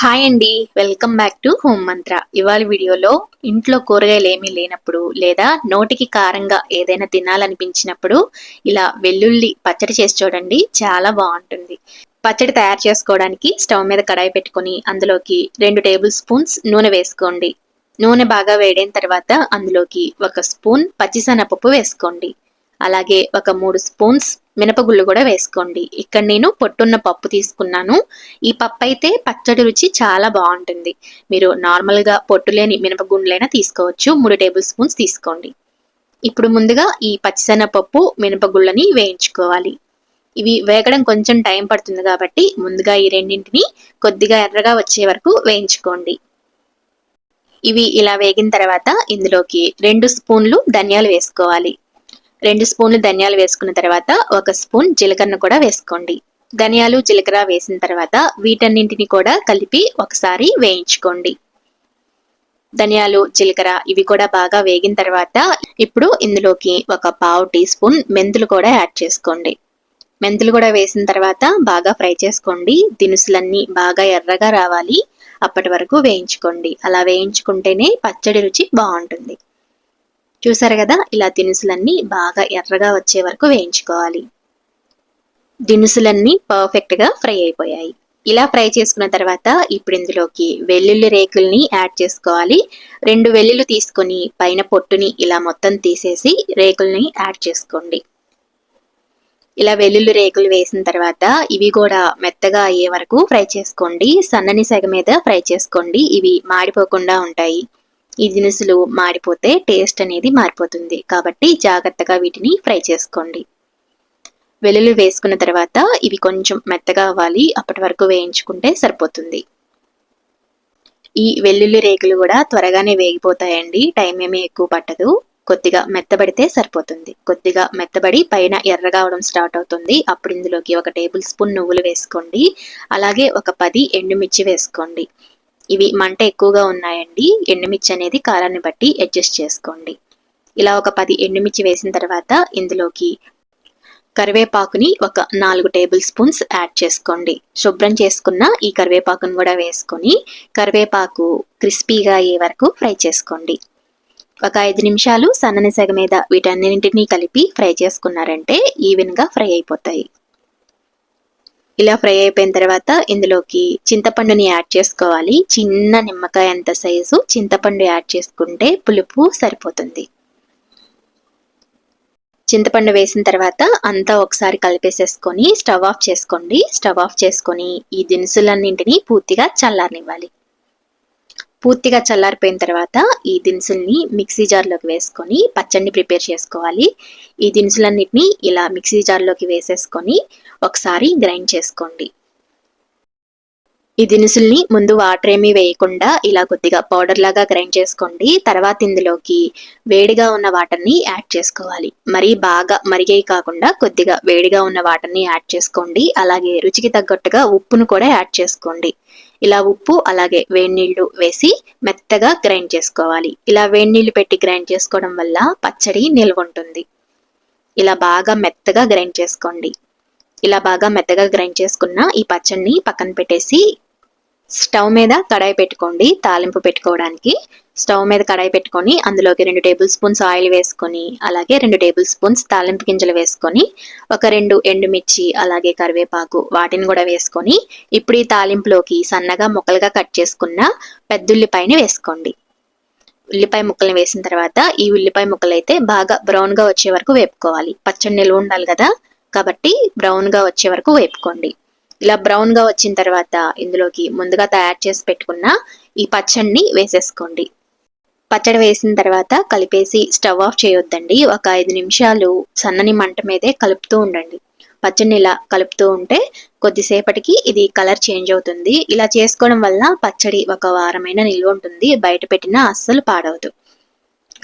Hi అండి welcome back to home మంత్ర ఇవాళ వీడియోలో ఇంట్లో కూరగాయలు ఏమీ లేనప్పుడు లేదా నోటికి కారంగా ఏదైనా తినాలనిపించినప్పుడు ఇలా వెల్లుల్లి పచ్చడి చేసి చూడండి చాలా బాగుంటుంది. పచ్చడి తయారు చేసుకోవడానికి స్టవ్ మీద కడాయి పెట్టుకొని అందులోకి రెండు టేబుల్ స్పూన్స్ నూనె వేసుకోండి. నూనె బాగా వేడైన తర్వాత అందులోకి ఒక స్పూన్ పచ్చిశనగపప్పు వేసుకోండి. అలాగే ఒక మూడు స్పూన్స్ మినపగుళ్ళు కూడా వేసుకోండి. ఇక్కడ నేను పొట్టున్న పప్పు తీసుకున్నాను. ఈ పప్పు అయితే పచ్చడి రుచి చాలా బాగుంటుంది. మీరు నార్మల్గా పొట్టు లేని మినపగుండ్లైనా తీసుకోవచ్చు. మూడు టేబుల్ స్పూన్స్ తీసుకోండి. ఇప్పుడు ముందుగా ఈ పచ్చిసెనపప్పు మినపగుళ్ళని వేయించుకోవాలి. ఇవి వేగడం కొంచెం టైం పడుతుంది కాబట్టి ముందుగా ఈ రెండింటిని కొద్దిగా ఎర్రగా వచ్చే వరకు వేయించుకోండి. ఇవి ఇలా వేగిన తర్వాత ఇందులోకి రెండు స్పూన్లు ధనియాలు వేసుకోవాలి. రెండు స్పూన్లు ధనియాలు వేసుకున్న తర్వాత ఒక స్పూన్ జీలకర్ర కూడా వేసుకోండి. ధనియాలు జీలకర్ర వేసిన తర్వాత వీటన్నింటిని కూడా కలిపి ఒకసారి వేయించుకోండి. ధనియాలు జీలకర్ర ఇవి కూడా బాగా వేగిన తర్వాత ఇప్పుడు ఇందులోకి ఒక పావు టీ స్పూన్ మెంతులు కూడా యాడ్ చేసుకోండి. మెంతులు కూడా వేసిన తర్వాత బాగా ఫ్రై చేసుకోండి. దినుసులన్నీ బాగా ఎర్రగా రావాలి. అప్పటి వరకు వేయించుకోండి. అలా వేయించుకుంటేనే పచ్చడి రుచి బాగుంటుంది. చూసారు కదా? ఇలా దినుసులన్నీ బాగా ఎర్రగా వచ్చే వరకు వేయించుకోవాలి. దినుసులన్నీ పర్ఫెక్ట్గా ఫ్రై అయిపోయాయి. ఇలా ఫ్రై చేసుకున్న తర్వాత ఇప్పుడు ఇందులోకి వెల్లుల్లి రేకుల్ని యాడ్ చేసుకోవాలి. రెండు వెల్లుల్లి తీసుకొని పైన పొట్టుని ఇలా మొత్తం తీసేసి రేకుల్ని యాడ్ చేసుకోండి. ఇలా వెల్లుల్లి రేకులు వేసిన తర్వాత ఇవి కూడా మెత్తగా అయ్యే వరకు ఫ్రై చేసుకోండి. సన్నని సెగ మీద ఫ్రై చేసుకోండి. ఇవి మాడిపోకుండా ఉంటాయి. ఈ దినుసులు మాడిపోతే టేస్ట్ అనేది మారిపోతుంది. కాబట్టి జాగ్రత్తగా వీటిని ఫ్రై చేసుకోండి. వెల్లుల్లి వేసుకున్న తర్వాత ఇవి కొంచెం మెత్తగా అవ్వాలి. అప్పటి వరకు వేయించుకుంటే సరిపోతుంది. ఈ వెల్లుల్లి రేకులు కూడా త్వరగానే వేగిపోతాయండి. టైం ఏమీ ఎక్కువ పట్టదు. కొద్దిగా మెత్తబడితే సరిపోతుంది. కొద్దిగా మెత్తబడి పైన ఎర్రగా అవడం స్టార్ట్ అవుతుంది. అప్పుడు ఇందులోకి ఒక టేబుల్ స్పూన్ నువ్వులు వేసుకోండి. అలాగే ఒక పది ఎండుమిర్చి వేసుకోండి. ఇవి మంట ఎక్కువగా ఉన్నాయండి. ఎండుమిర్చి అనేది కారాన్ని బట్టి అడ్జస్ట్ చేసుకోండి. ఇలా ఒక పది ఎండుమిర్చి వేసిన తర్వాత ఇందులోకి కరివేపాకుని ఒక నాలుగు టేబుల్ స్పూన్స్ యాడ్ చేసుకోండి. శుభ్రం చేసుకున్న ఈ కరివేపాకును కూడా వేసుకొని కరివేపాకు క్రిస్పీగా అయ్యే వరకు ఫ్రై చేసుకోండి. ఒక ఐదు నిమిషాలు సన్నని సెగ మీద వీటన్నింటినీ కలిపి ఫ్రై చేసుకున్నారంటే ఈవెన్గా ఫ్రై అయిపోతాయి. ఇలా ఫ్రై అయిపోయిన తర్వాత ఇందులోకి చింతపండుని యాడ్ చేసుకోవాలి. చిన్న నిమ్మకాయ అంత సైజు చింతపండు యాడ్ చేసుకుంటే పులుపు సరిపోతుంది. చింతపండు వేసిన తర్వాత అంతా ఒకసారి కలిపేసేసుకొని స్టవ్ ఆఫ్ చేసుకోండి. స్టవ్ ఆఫ్ చేసుకొని ఈ దినుసులన్నింటినీ పూర్తిగా చల్లారనివ్వాలి. పూర్తిగా చల్లారిపోయిన తర్వాత ఈ దినుసుల్ని మిక్సీ జార్లోకి వేసుకొని పచ్చడిని ప్రిపేర్ చేసుకోవాలి. ఈ దినుసులన్నింటినీ ఇలా మిక్సీ జార్లోకి వేసేసుకొని ఒకసారి గ్రైండ్ చేసుకోండి. ఈ దినుసుల్ని ముందు వాటర్ ఏమీ వేయకుండా ఇలా కొద్దిగా పౌడర్ లాగా గ్రైండ్ చేసుకోండి. తర్వాత ఇందులోకి వేడిగా ఉన్న వాటర్ని యాడ్ చేసుకోవాలి. మరీ బాగా మరిగే కాకుండా కొద్దిగా వేడిగా ఉన్న వాటర్ని యాడ్ చేసుకోండి. అలాగే రుచికి తగ్గట్టుగా ఉప్పును కూడా యాడ్ చేసుకోండి. ఇలా ఉప్పు అలాగే వేడి నీళ్ళు వేసి మెత్తగా గ్రైండ్ చేసుకోవాలి. ఇలా వేడి నీళ్ళు పెట్టి గ్రైండ్ చేసుకోవడం వల్ల పచ్చడి నిల్వ ఉంటుంది. ఇలా బాగా మెత్తగా గ్రైండ్ చేసుకోండి. ఇలా బాగా మెత్తగా గ్రైండ్ చేసుకున్న ఈ పచ్చడిని పక్కన పెట్టేసి స్టవ్ మీద కడాయి పెట్టుకోండి తాలింపు పెట్టుకోవడానికి. స్టవ్ మీద కడాయి పెట్టుకొని అందులోకి రెండు టేబుల్ స్పూన్స్ ఆయిల్ వేసుకొని అలాగే రెండు టేబుల్ స్పూన్స్ తాలింపు గింజలు వేసుకొని ఒక రెండు ఎండుమిర్చి అలాగే కరివేపాకు వాటిని కూడా వేసుకొని ఇప్పుడు ఈ తాలింపులోకి సన్నగా ముక్కలుగా కట్ చేసుకున్న పెద్ద ఉల్లిపాయని వేసుకోండి. ఉల్లిపాయ ముక్కల్ని వేసిన తర్వాత ఈ ఉల్లిపాయ ముక్కలు అయితే బాగా బ్రౌన్గా వచ్చే వరకు వేపుకోవాలి. పచ్చడి నిల్వ ఉండాలి కదా. కాబట్టి బ్రౌన్గా వచ్చే వరకు వేపుకోండి. ఇలా బ్రౌన్గా వచ్చిన తర్వాత ఇందులోకి ముందుగా తయారు చేసి పెట్టుకున్న ఈ పచ్చడిని వేసేసుకోండి. పచ్చడి వేసిన తర్వాత కలిపేసి స్టవ్ ఆఫ్ చేయొద్దండి. ఒక ఐదు నిమిషాలు సన్నని మంట మీదే కలుపుతూ ఉండండి. పచ్చడిని ఇలా కలుపుతూ ఉంటే కొద్దిసేపటికి ఇది కలర్ చేంజ్ అవుతుంది. ఇలా చేసుకోవడం వల్ల పచ్చడి ఒక వారమైన నిల్వ ఉంటుంది. బయట పెట్టినా అస్సలు పాడవదు.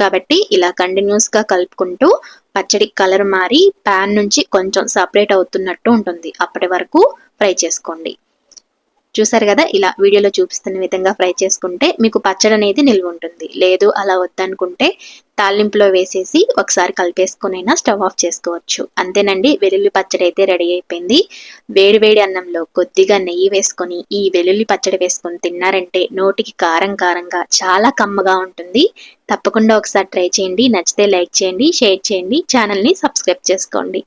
కాబట్టి ఇలా కంటిన్యూస్గా కలుపుకుంటూ పచ్చడి కలర్ మారి ప్యాన్ నుంచి కొంచెం సపరేట్ అవుతున్నట్టు ఉంటుంది. అప్పటి వరకు ఫ్రై చేసుకోండి. చూసారు కదా ఇలా వీడియోలో చూపిస్తున్న విధంగా ఫ్రై చేసుకుంటే మీకు పచ్చడి అనేది నిల్వ ఉంటుంది. లేదు అలా వద్దనుకుంటే తాలింపులో వేసేసి ఒకసారి కలిపేసుకునైనా స్టవ్ ఆఫ్ చేసుకోవచ్చు. అంతేనండి వెల్లుల్లి పచ్చడి అయితే రెడీ అయిపోయింది. వేడి వేడి అన్నంలో కొద్దిగా నెయ్యి వేసుకొని ఈ వెల్లుల్లి పచ్చడి వేసుకొని తిన్నారంటే నోటికి కారం కారంగా చాలా కమ్మగా ఉంటుంది. తప్పకుండా ఒకసారి ట్రై చేయండి. నచ్చితే లైక్ చేయండి షేర్ చేయండి ఛానల్ని సబ్స్క్రైబ్ చేసుకోండి.